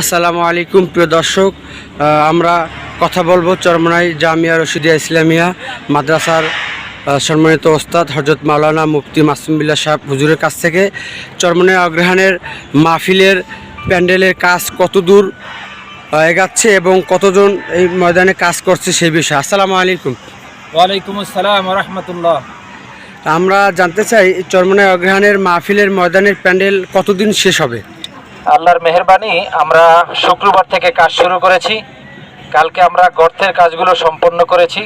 আসসালামু আলাইকুম প্রিয় দর্শক। আমরা কথা বলব চরমনাই জামিয়া রশিদিয়া ইসলামিয়া মাদ্রাসার সম্মানিত ওস্তাদ হজরত মাওলানা মুফতি মাসুমবিল্লা সাহেব হুজুরের কাছ থেকে। চরমনাই অগ্রহায়ণের মাহফিলের প্যান্ডেলের কাজ কত দূর এগাচ্ছে এবং কতজন এই ময়দানে কাজ করছে সেই বিষয়ে। আসসালামু আলাইকুম। ওয়ালাইকুম আসসালাম রহমতুল্লাহ আমরা জানতে চাই চরমনাই অগ্রহায়ণের মাহফিলের ময়দানের প্যান্ডেল কতদিন শেষ হবে? আল্লাহর মেহরবানি আমরা শুক্রবার থেকে কাজ শুরু করেছি। কালকে আমরা গর্তের কাজগুলো সম্পন্ন করেছি।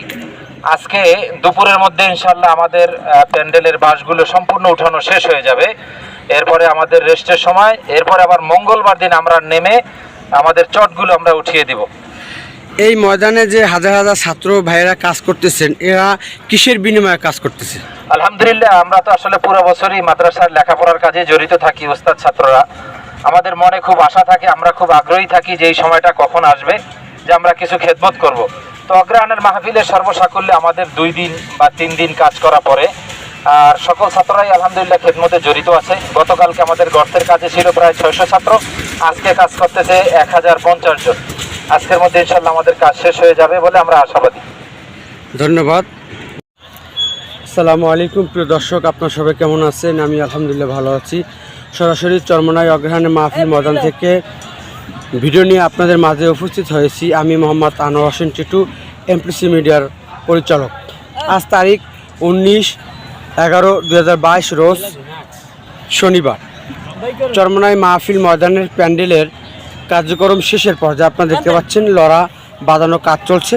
আজকে দুপুরের মধ্যে ইনশাল্লাহ আমাদের প্যান্ডেলের বাঁশগুলো সম্পূর্ণ উঠানো শেষ হয়ে যাবে। এরপরে আমাদের রেস্টের সময় এরপরে আবার মঙ্গলবার দিন আমরা নেমে আমাদের চটগুলো আমরা উঠিয়ে দিব। এই ময়দানে যে হাজার হাজার ছাত্র ভাইয়েরা কাজ করতেছেন এরা কিসের বিনিময়ে কাজ করতেছে? আলহামদুলিল্লাহ আমরা তো আসলে পুরো বছরই মাদ্রাসার লেখাপড়ার কাজে জড়িত থাকি ওস্তাদ ছাত্ররা। আমাদের মনে খুব আশা থাকে আমরা খুব আগ্রহী থাকি যে এই সময়টা কখন আসবে যে আমরা কিছু খেদমত করব। তো অগ্রহায়ণের মাহফিলের সর্বসাকুল্যে আমাদের দুই দিন বা তিন দিন কাজ করা পরে আর সকল ছাত্ররাই আলহামদুলিল্লাহ খেদমতে জড়িত আছে। গতকালকে আমাদের গর্তের কাজে ছিল প্রায় ছয়শো ছাত্র আজকে কাজ করতেছে এক হাজার পঞ্চাশ জন। আজকের মধ্যে ইনশাল্লাহ আমাদের কাজ শেষ হয়ে যাবে বলে আমরা আশাবাদী। ধন্যবাদ। আসসালামু আলাইকুম প্রিয় দর্শক আপনার সবাই কেমন আছেন? আমি আলহামদুলিল্লাহ ভালো আছি। সরাসরি চরমনাই অগ্রহায়ণে মাহফিল ময়দান থেকে ভিডিও নিয়ে আপনাদের মাঝে উপস্থিত হয়েছি। আমি মোহাম্মদ আনোয়ার হোসেন টিটু এমপিসি মিডিয়ার পরিচালক। আজ তারিখ উনিশ এগারো দু রোজ শনিবার। চরমনাই মাহফিল ময়দানের প্যান্ডেলের কার্যক্রম শেষের পর পর্যায়ে আপনারা দেখতে পাচ্ছেন লড়া বাঁধানো কাজ চলছে।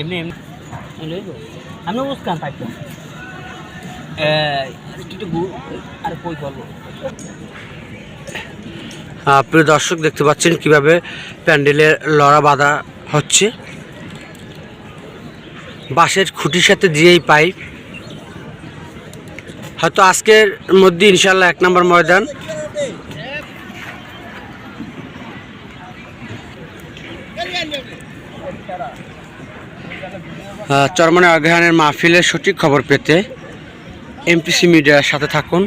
এমনি এমনি। আমি প্রিয় দর্শক, দেখতে পাচ্ছেন কীভাবে প্যান্ডেলের লড়া বাঁধা হচ্ছে। বাঁশের খুঁটির সাথে দিয়েই পাইপ হয়তো আজকের মধ্যে ইনশাল্লাহ এক নম্বর ময়দান। চরমনে অগ্রহায়ণের মাহফিলের সঠিক খবর পেতে এমপিসি মিডিয়ার সাথে থাকুন।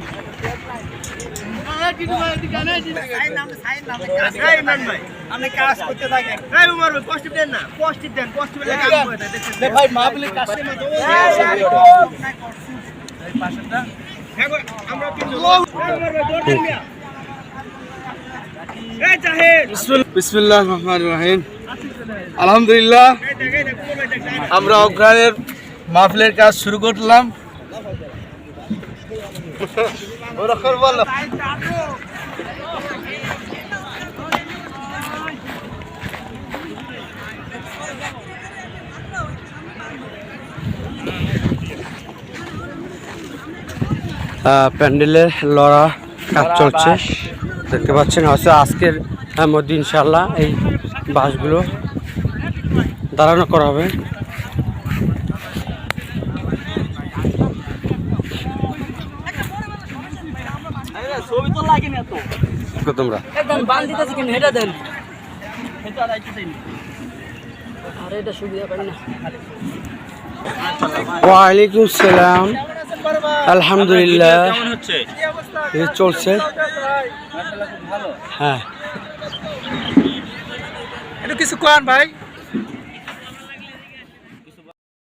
আলহামদুলিল্লাহ আমরা অগ্রহায়ণের মাহফিলের কাজ শুরু করলাম। আহ, প্যান্ডেলের লড়া কাজ চলছে। দেখতে পাচ্ছেন হয়তো আজকের মধ্যে ইনশাল্লাহ এই বাসগুলো দাঁড়ানো করা হবে। ছবি তো লাগে না তো তো তোমরা? একদম বান দিতেছি কিন্তু হেটা দেন আরে এটা সুবিধা পাই না। ওয়ালাইকুম সালাম। আলহামদুলিল্লাহ। এই চলছে। হ্যাঁ। একটু কিছু কোয়ান ভাই।